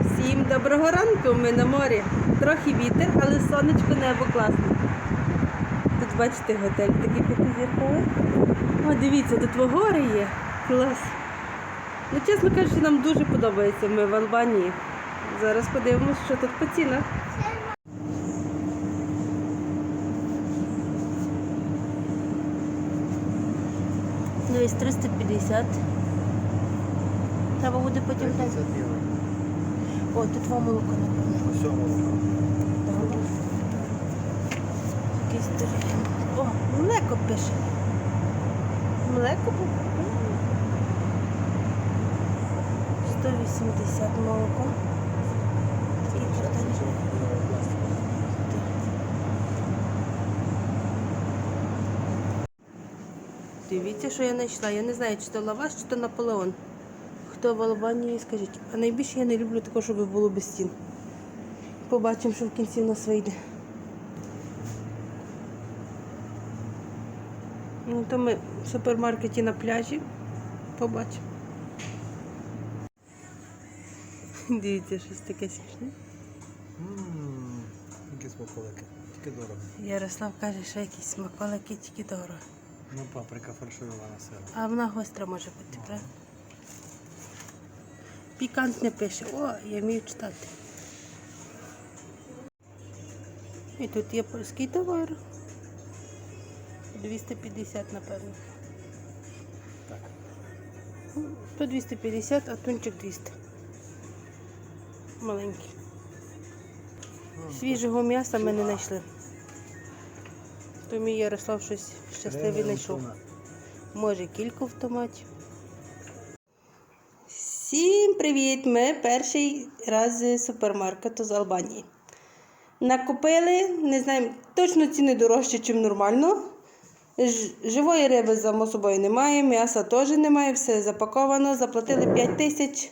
Всім доброго ранку, ми на морі. Трохи вітер, але сонечко небо класне. Тут бачите готель такий п'ятизірковий. О, дивіться, тут в гори є. Клас. Ну, чесно кажучи, нам дуже подобається. Ми в Албанії. Зараз подивимось, що тут по цінах. Дивись, 350. Треба буде потім так. О, тут вам молоко, напевно. Добре. Якийсь дорогий. О, млеко пише. Млеко попробуємо. 180 молоко. Такий картончик. Дивіться, що я знайшла. Я не знаю, чи то лаваш, чи то Наполеон. Хто в Албанії, скажіть. А найбільше я не люблю такого, щоб було без стін. Побачимо, що в кінці в нас вийде. Ну, то ми в супермаркеті на пляжі. Побачимо. Дивіться, щось таке смішне. Ммм, які смаколики. Тільки дорого. Ярослав каже, що якісь смаколики тільки дорого. Ну, паприка фарширована сира. А вона гостра може бути, правда? Пікантне пише. О, я вмію читати. І тут є польський товар. 250, напевно. Так. То 250, а тунчик 200. Маленький. Свіжого м'яса ми не знайшли. То мій Ярослав щось щасливий знайшов. Може, кілька в томаті. Всім привіт! Ми перший раз з супермаркету з Албанії. Накупили, не знаємо, точно ціни дорожчі, ніж нормально. Живої риби само собою немає, м'яса теж немає, все запаковано. Заплатили 5 тисяч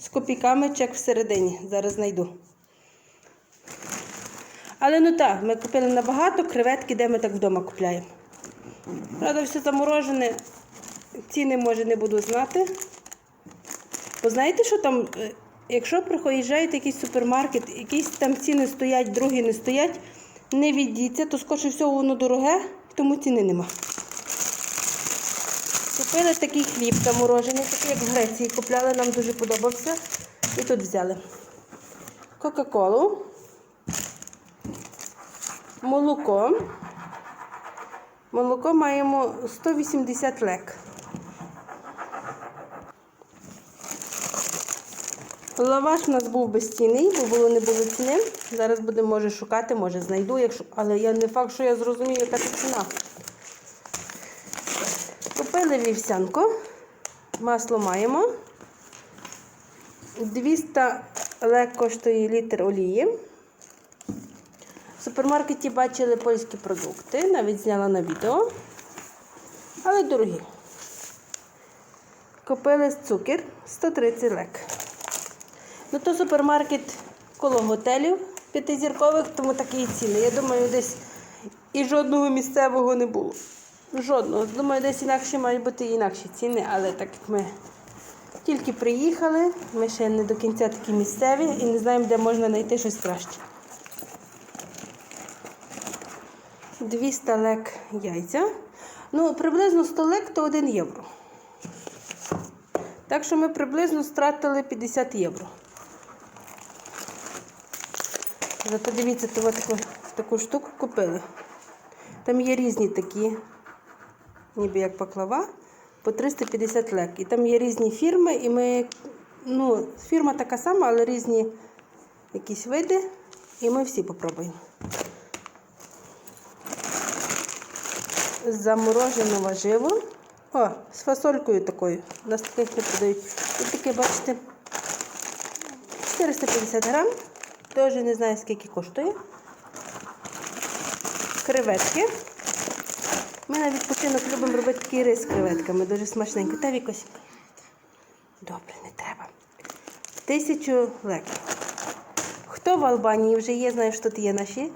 з копійками, чек всередині. Зараз знайду. Але ну так, ми купили набагато креветки, де ми так вдома купляємо. Правда, все заморожене. Ціни, може, не буду знати. Бо знаєте, що там, е, якщо приїжджаєте якийсь супермаркет, якісь там ціни стоять, другі не стоять, не віддіться, то скоріше всього воно дороге, тому ціни нема. Купили такий хліб заморожений, такий як в Греції купляли, нам дуже подобався. І тут взяли Кока-Колу, молоко. Молоко маємо 180 лек. Лаваш у нас був безцінний, бо було не було ціни. Зараз будемо може шукати, може знайду, якщо... але я не факт, що я зрозумію, яка це ціна. Купили вівсянку, масло маємо. 200 лек коштує літр олії. В супермаркеті бачили польські продукти, навіть зняла на відео, але дорогі. Купили цукер 130 лек. Ну то супермаркет коло готелів п'ятизіркових, тому такі ціни. Я думаю, десь і жодного місцевого не було. Жодного. Думаю, десь інакше мають бути інакші ціни, але так як ми тільки приїхали, ми ще не до кінця такі місцеві і не знаємо, де можна знайти щось краще. 200 лек яйця. Ну, приблизно 100 лек то 1 євро. Так що ми приблизно стратили 50 євро. Зато дивіться, то от таку, таку штуку купили. Там є різні такі, ніби як паклава, по 350 лек. І там є різні фірми, і ми, ну, фірма така сама, але різні якісь види, і ми всі попробуємо. Заморожене важиво. О, з фасолькою такою. У нас таких не продають. Тут таке, бачите, 450 грам. Теж не знаю, скільки коштує. Креветки. Ми на відпочинок любимо робити такий рис з креветками. Дуже смачненько. Та вікось. Добре, не треба. Тисячу леків. Хто в Албанії вже є, знає, що тут є наші.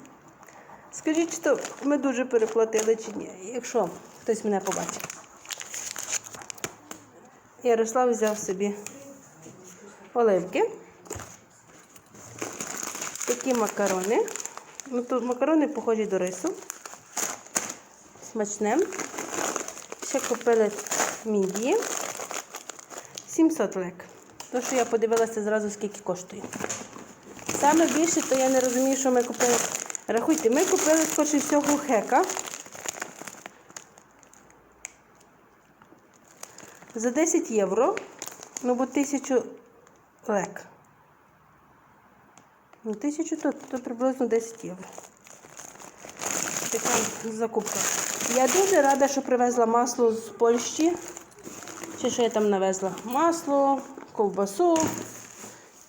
Скажіть, що ми дуже переплатили чи ні, якщо хтось мене побачить. Ярослав взяв собі оливки. Такі макарони. Ну, тут макарони похожі до рису. Смачне. Ще купили мідії. 700 лек. То, що я подивилася зразу, скільки коштує. Саме більше, то я не розумію, що ми купили. Рахуйте, ми купили скоріше всього хека. За 10 євро, ну бо 1000 лек. Ну, 1000 то, то приблизно 10 євро. Така закупка. Я дуже рада, що привезла масло з Польщі. Чи що я там навезла? Масло, ковбасу.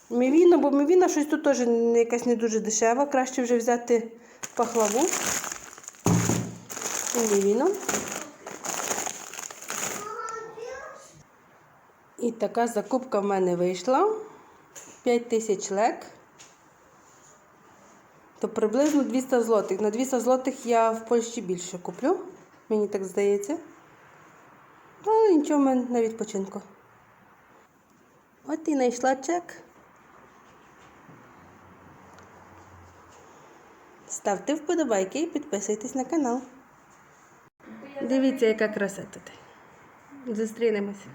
Мівіно, бо мівіна щось тут теж якась не дуже дешева. Краще вже взяти пахлаву. І мівіно. І така закупка в мене вийшла. 5 тисяч лек. То приблизно 200 злотих. На 200 злотих я в Польщі більше куплю. Мені так здається. Але нічого в мене на відпочинку. От і знайшла чек. Ставте вподобайки і підписуйтесь на канал. Дивіться, яка краса тут. Зустрінемось.